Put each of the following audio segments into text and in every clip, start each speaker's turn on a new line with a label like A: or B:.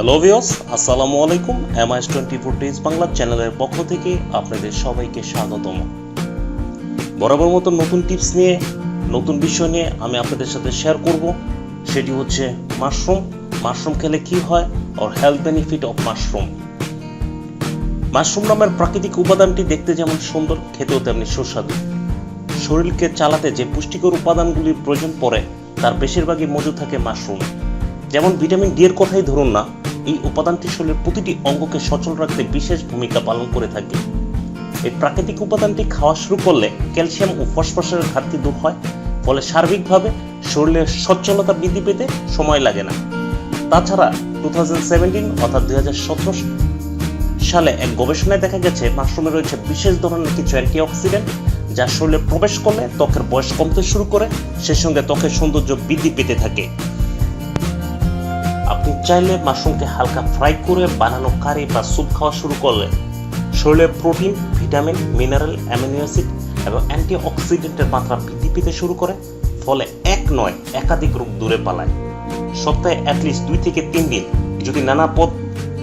A: Hello ভিওস আসসালামু আলাইকুম MIS twenty four days Bangla চ্যানেলের পক্ষ থেকে আপনাদের সবাইকে স্বাগতম। বরাবর মতো নতুন টিপস নিয়ে, নতুন বিষয় নিয়ে আমি আপনাদের সাথে শেয়ার করব। সেটি হচ্ছে মাশরুম মাশরুম খেলে কি হয়? আর health benefit of mushroom mushroom নামের প্রাকৃতিক উপাদানটি দেখতে যেমন সুন্দর, খেতেও তেমনি সুস্বাদু। শরীরকে চালাতে যে পুষ্টিকর উপাদানগুলির প্রয়োজন পড়ে, তার বেশিরভাগই মজুদ থাকে মাশরুমে যেমন ভিটামিন ডি এর কথাই ধরুন না এই উপাদানটি শরীরের প্রতিটি অঙ্গকে সচল রাখতে বিশেষ ভূমিকা পালন করে থাকে। এই প্রাকৃতিক উপাদানটি খাওয়া শুরু করলে ক্যালসিয়াম ও ফসফরাসের ঘাটতি দূর হয়, ফলে সার্বিকভাবে শরীরের সচ্ছলতা বৃদ্ধি পেতে সময় লাগে না। তাছাড়া টু অর্থাৎ দুই হাজার সতেরো সালে এক গবেষণায় দেখা গেছে, মাশরুমে রয়েছে বিশেষ ধরনের কিছু অ্যান্টিঅক্সিডেন্ট যা শরীরে প্রবেশ করলে ত্বকের বয়স কমতে শুরু করে সেই সঙ্গে ত্বকের সৌন্দর্য বৃদ্ধি পেতে থাকে। আপনি চাইলে মাশরুমকে হালকা ফ্রাই করে বানানো কারি বা স্যুপ খাওয়া শুরু করলে শরীরে protein, vitamin, mineral, amino acid এবং অ্যান্টি অক্সিডেন্টের মাত্রা বৃদ্ধি পেতে শুরু করে, ফলে এক নয় একাধিক রোগ দূরে পালায়। সপ্তাহে অ্যাটলিস্ট দুই থেকে তিন দিন যদি নানা পদ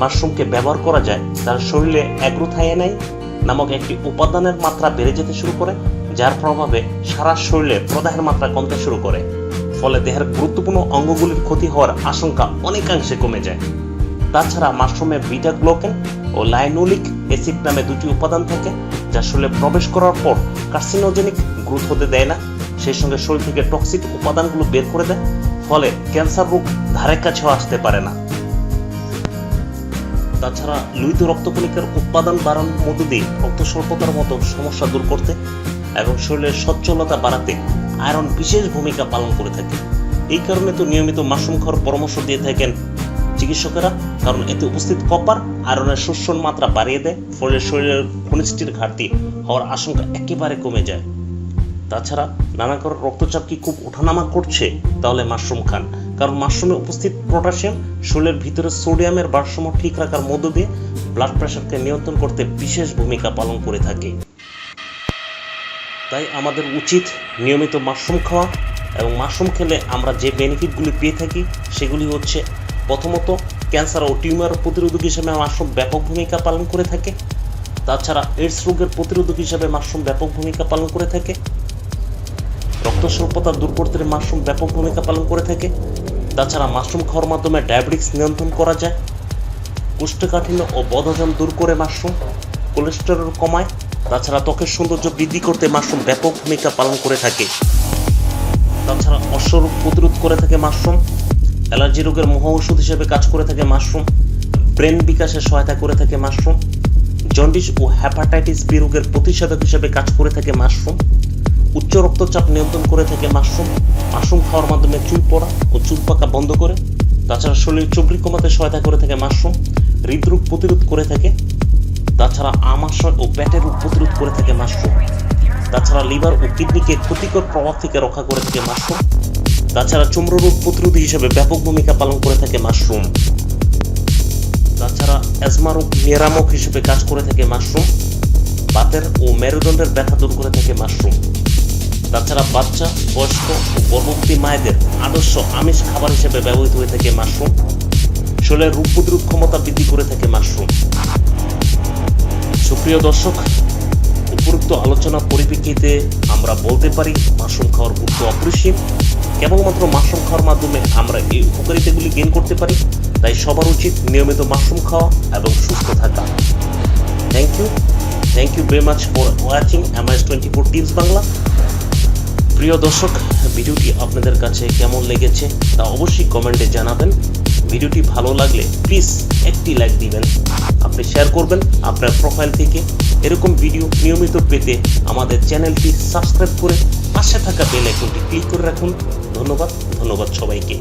A: মাশরুমকে ব্যবহার করা যায় তার শরীরে অ্যাগ্রোথায়ানাই নামক একটি উপাদানের মাত্রা বেড়ে যেতে শুরু করে, যার প্রভাবে সারা শরীরে প্রদাহের মাত্রা কমতে শুরু করে। ফলে দেহের গুরুত্বপূর্ণ অঙ্গগুলির ক্ষতি হওয়ার আশঙ্কা অনেকাংশে কমে যায়। তাছাড়া মাশরুমে বিটা গ্লোকেন ও লাইনোলিক অ্যাসিড নামে দুটি উপাদান থাকে, যা শরীরে প্রবেশ করার পর কার্সিনোজেনিক গ্রোথ হতে দেয় না। সেই সঙ্গে শরীর থেকে টক্সিক উপাদানগুলো বের করে দেয়, ফলে ক্যান্সার রোগ ধারে কাছেও আসতে পারে না। তাছাড়া লুইত রক্তকণিকার উৎপাদন বাড়ানোর মধ্য দিয়ে রক্ত স্বল্পতার মতো সমস্যা দূর করতে এবং শরীরের সচ্ছলতা বাড়াতে আয়রন বিশেষ ভূমিকা পালন করে থাকে। এই কারণে তো নিয়মিত মাশরুম খাওয়ার পরামর্শ দিয়ে থাকেন চিকিৎসকেরা, কারণ এতে উপস্থিত কপার আয়রনের শোষণ মাত্রা বাড়িয়ে দেয়, ফলে শরীরের খনিজটির ঘাটতি হওয়ার আশঙ্কা একেবারে কমে যায়। তাছাড়া, নানা কারণ রক্তচাপ কি খুব ওঠানামা করছে? তাহলে মাশরুম খান, কারণ মাশরুমে উপস্থিত পটাশিয়াম শরীরের ভিতরে সোডিয়ামের ভারসাম্য ঠিক রাখার মধ্য দিয়ে ব্লাড প্রেশারকে নিয়ন্ত্রণ করতে বিশেষ ভূমিকা পালন করে থাকে। তাই আমাদের উচিত নিয়মিত মাশরুম খাওয়া এবং মাশরুম খেলে আমরা যে বেনিফিটগুলি পেয়ে থাকি, সেগুলি হচ্ছে প্রথমত ক্যান্সার ও টিউমার প্রতিরোধক হিসেবে মাশরুম ব্যাপক ভূমিকা পালন করে থাকে। তাছাড়া এইডস রোগের প্রতিরোধক হিসাবে মাশরুম ব্যাপক ভূমিকা পালন করে থাকে। রক্ত স্বল্পতা দূর করতে মাশরুম ব্যাপক ভূমিকা পালন করে থাকে। তাছাড়া মাশরুম খাওয়ার মাধ্যমে ডায়াবেটিক্স নিয়ন্ত্রণ করা যায়। কোষ্ঠকাঠিন্য ও বদহজম দূর করে মাশরুম। কোলেস্টেরল কমায়। তাছাড়া ত্বকের সৌন্দর্য বৃদ্ধি করতে মাশরুম ব্যাপক ভূমিকা পালন করে থাকে। তাছাড়া অশ্বরোগ প্রতিরোধ করে থাকে মাশরুম, অ্যালার্জি রোগের মহা ওষুধ হিসেবে কাজ করে থাকে মাশরুম, ব্রেন বিকাশে সহায়তা করে থাকে মাশরুম, জন্ডিস ও হ্যাপাটাইটিস বি রোগের প্রতিষেধক হিসেবে কাজ করে থাকে মাশরুম, উচ্চ রক্তচাপ নিয়ন্ত্রণ করে থাকে মাশরুম মাশরুম খাওয়ার মাধ্যমে চুল পড়া ও চুল পাকা বন্ধ করে, তাছাড়া শরীর চবরি কমাতে সহায়তা করে থাকে মাশরুম, হৃদরোগ প্রতিরোধ করে থাকে তাছাড়া আমাশয় ও পেটের রোগ প্রতিরোধ করে থাকে মাশরুম। তাছাড়া লিভার ও কিডনিকে ক্ষতিকর প্রভাব থেকে রক্ষা করে থাকে মাশরুম। তাছাড়া চুম্র রোগ প্রতিরোধী হিসেবে ব্যাপক ভূমিকা পালন করে থাকে মাশরুম। তাছাড়া অ্যাজমা রোগ নিরামক হিসেবে কাজ করে থাকে মাশরুম। বাতের ও মেরুদণ্ডের ব্যথা দূর করে থাকে মাশরুম। তাছাড়া বাচ্চা, বয়স্ক ও গর্ভবতী মায়েদের আদর্শ আমিষ খাবার হিসেবে ব্যবহৃত হয়ে থাকে মাশরুম। শরীরের রোগ প্রতিরোধ ক্ষমতা বৃদ্ধি করে থাকে মাশরুম। সুপ্রিয় দর্শক, উপরোক্ত আলোচনা পরিপ্রেক্ষিতে আমরা বলতে পারি মাশরুম খাওয়ার গুরুত্ব অপরিসীম। কেবলমাত্র মাশরুম খাওয়ার মাধ্যমে আমরা এই উপকারিতাগুলি গেন করতে পারি, তাই সবার উচিত নিয়মিত মাশরুম খাওয়া এবং সুস্থ থাকা। Thank you thank you very much for watching M MIS twenty four tips Bangla প্রিয় দর্শক, ভিডিওটি আপনাদের কাছে কেমন লেগেছে তা অবশ্যই কমেন্টে জানাবেন। ভিডিওটি ভালো লাগলে প্লিজ একটি লাইক দিবেন, আপনি শেয়ার করবেন আপনার প্রোফাইল থেকে। এরকম ভিডিও নিয়মিত পেতে আমাদের চ্যানেলটি সাবস্ক্রাইব করে পাশে থাকা বেল আইকনটি ক্লিক করে রাখুন। ধন্যবাদ ধন্যবাদ সবাইকে।